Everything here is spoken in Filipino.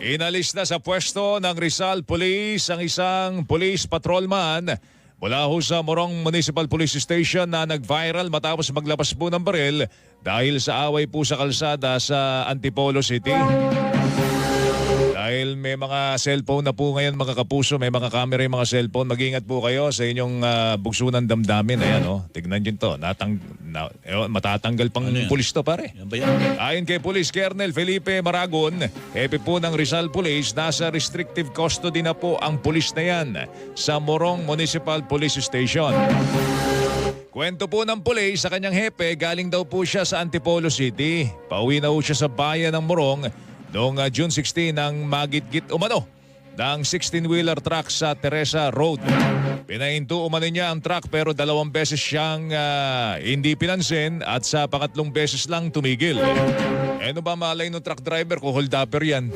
Inalis na sa pwesto ng Rizal Police ang isang police patrolman mula ho sa Morong Municipal Police Station na nag-viral matapos maglabas po ng baril dahil sa away po sa kalsada sa Antipolo City. May mga cellphone na po ngayon mga kapuso, may mga camera yung mga cellphone. Mag-ingat po kayo sa inyong uh, bugsunan damdamin. Ayan oh, tignan nyo to. Natang, na, eh, matatanggal pang Ano pulis to pare. Yan ba yan? Ayon kay Police Colonel Felipe Maragon, hepe po ng Rizal Police, nasa restrictive custody na po ang pulis na yan sa Morong Municipal Police Station. Kwento po ng pulis sa kanyang hepe, galing daw po siya sa Antipolo City. Pauwi na po siya sa bayan ng Morong noong ah, June 16 nang magitgit umano ng 16-wheeler truck sa Teresa Road. Pinahinto umano niya ang truck pero dalawang beses siyang ah, hindi pinansin at sa pangatlong beses lang tumigil. Ano ba malay ng truck driver kung hold upper yan?